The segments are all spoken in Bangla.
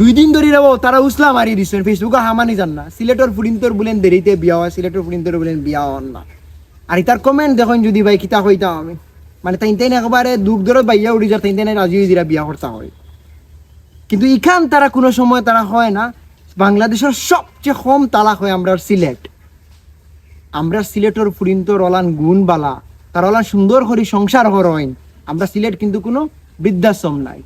দুই দিন ধরে যাব, তারা উসলা মারি দিচ্ছেন ফেসবুকে হামানি যান না। সিলেটর ফুরিন্তর বলেন দেরিতে বিয়া হয়, সিলেটর ফুরিন্তর বলেন বিয়া হন না। আর ইতার কমেন্ট দেখুন যদি ভাই কিতা হইতাম আমি। মানে তাই তাই একবারে দুঃখ ধরে বাইয়া উড়ি যা তাই তাই রাজি হয়ে বিয়া করতে হয়। কিন্তু ইখান তারা কোনো সময় তারা হয় না, বাংলাদেশের সবচেয়ে কম তালাক হয় আমরা সিলেট। আমরা সিলেটর ফুরিন্তর অলান গুণ বালা তার অলান সুন্দর করে সংসার হরইন। আমরা সিলেট কিন্তু কোনো বৃদ্ধাশ্রম নাই।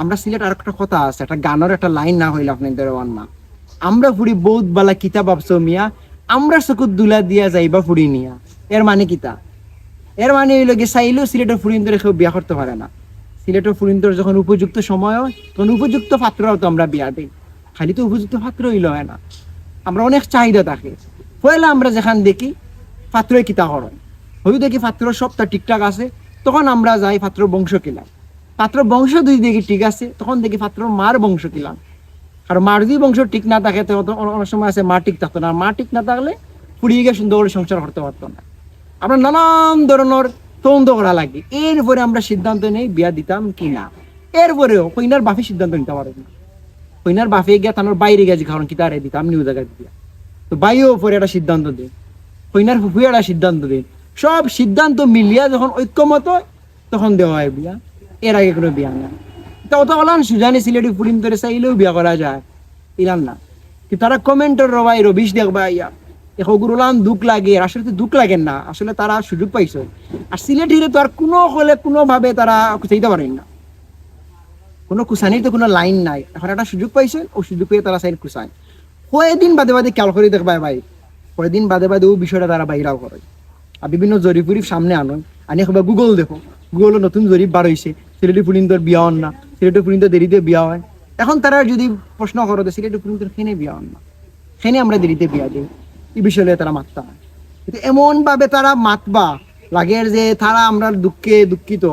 আমরা সিলেট আর একটা কথা আছে, একটা গানের একটা লাইন না হইলে আপনাদের না। আমরা ফুরি বহুত বালা কিতাব ভাবছ মিয়া, আমরা চকুত দুলা দিয়া যাইবা ফুরি নিয়া। এর মানে কিতা এর মানে হইল গিয়ে চাইলেও সিলেটের ফুরিন্তরে কেউ বিয়া করতে পারে না। সিলেটের ফুরিন্তর যখন উপযুক্ত সময় হয়, তখন উপযুক্ত পাত্রও তো আমরা বিয়া দিই। খালি তো উপযুক্ত পাত্র হইল হয় না। আমরা অনেক চাহিদা থাকে। পয়লা আমরা যেখান দেখি, পাত্রই কিতা হয় হয়তো দেখি পাত্র সবটা ঠিকঠাক আছে, তখন আমরা যাই পাত্র বংশ কিলাম। পাত্র বংশ যদি দেখি ঠিক আছে, তখন দেখি পাত্র মার বংশ কিলাম আর মার যদি বংশ ঠিক না থাকে অনেক সময় আছে মা ঠিক থাকতো না। মা ঠিক না থাকলে ফুরিয়ে গিয়ে সুন্দর করে সংসার করতে পারতো না। আমরা নানান ধরনের তন্দ করা লাগে। এরপরে আমরা সিদ্ধান্ত নেই বিয়া দিতাম কি না। এরপরেও কইনার বাপে সিদ্ধান্ত নিতে পারবে না। কইনার বাপে গিয়া তানোর বাইরে গেছে কারণ কি তারে দিতাম নিউ জায়গায় দিয়া তো বাইও পরে একটা সিদ্ধান্ত দিন। কইনার ফুফুয়ে একটা সিদ্ধান্ত দিন। সব সিদ্ধান্ত মিলিয়া যখন ঐক্যমত, তখন দেওয়া হয় বিয়া। এর আগে কোনো বিয়া না অত অলান সুজানি সিলেটি ফুলিম ধরে চাইলেও বিয়া করা যায় ইলান না। কিন্তু তারা কমেন্টের রবাই দেখবা ইয়া দুঃখ লাগে আসলে তো দুঃখ না। আসলে তারা সুযোগ পাইছে। আর সিলেটিরে তো আর কোনো হলে কোনোভাবে তারা চাইতে পারেন না। কোনো কুসানির তো কোনো লাইন নাই। এখন একটা সুযোগ পাইছে, ও সুযোগ পেয়ে তারা সাইড কুসায় কয়েকদিন বাদে বাদে খেয়াল করে দেখবা ভাই। বাদে বাদে ও বিষয়টা তারা বাইরাও করে আর বিভিন্ন জরিপ উরিপ সামনে আনো আনি গুগল দেখো। গুগলে নতুন জরিপ বার হয়েছে সিলেটি পুলিন্দর বিয়া হন না। সিলেটি পুলিন্দর দেরিতে বিয়া হয়। এখন তারা যদি প্রশ্ন করো সিলেটি পুলিন্দর খেনে বিয়া হন না? খেনে আমরা দেরিতে বিয়া দিই? এই বিষয়ে তারা মাততা হয় কিন্তু এমন ভাবে তারা মাতবা লাগে যে তারা আমরা দুঃখে দুঃখিত,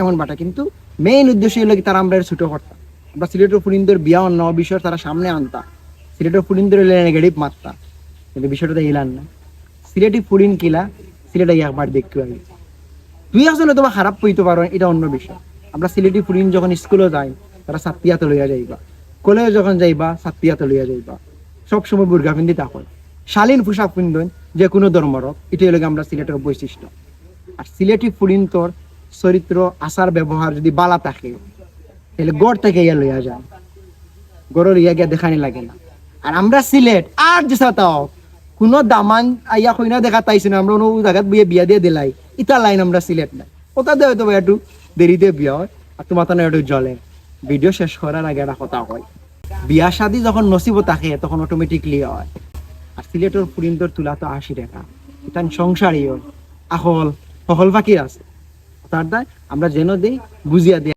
এমন বাটা। কিন্তু মেইন উদ্দেশ্য হলো কি তারা আমরা ছোট করতাম আমরা সিলেটের ফুলিন্দর বিয়া অন্য বিষয় তারা সামনে আনতা। সিলেটের ফুলিন্দর নেগেটিভ মাত্রা কিন্তু বিষয়টা তো এলান না। সিলেটি ফুরিন কিলা, সিলেটে একবার দেখতে পারি তুই আসলে তোমার খারাপ পইতে পারো, এটা অন্য বিষয়। আমরা সিলেটি ফুরিন যখন স্কুলে যাই, তারা সাত্তিয়াতে লইয়া যাইবা। কলেজে যখন যাইবা সাত্তিয়াতে লইয়া যাইবা। সবসময় বুর্গা পিন্ধি তা হয় শালীন পোশাক পিন্ধন যে কোনো ধর্মর এটাই হলো গিয়ে আমরা সিলেটের বৈশিষ্ট্য। আর সিলেটি ফুরিন তোর চরিত্র, আচার, ব্যবহার যদি বালা থাকে, তাহলে গড় থেকে ইয়া লইয়া যায়। গড়ের ইয়া গিয়া দেখানি লাগে না। আর আমরা সিলেট, আর যে তাও, কোনো দামান আইয়া কইনা দেখা তাইছে না, আমরা কোনো জায়গাত বিয়ে বিয়া দিয়ে দিলাই। ইটা লাইন আমরা সিলেট নাই। ওটা দিয়ে বা একটু দেরিতে বিয়া হয় আর তোমার তো একটু জলে ভিডিও শেষ করার আগে একটা কথা হয় বিয়া শাদি যখন নসিব থাকে, তখন অটোমেটিকলি হয়। আর সিলেটের পুরিন্দর তুলা তো আশি টাকা। এটা সংসারই হয়। আহল সকল বাকি আছে। তার দায় আমরা যেন দিই বুঝিয়া দিই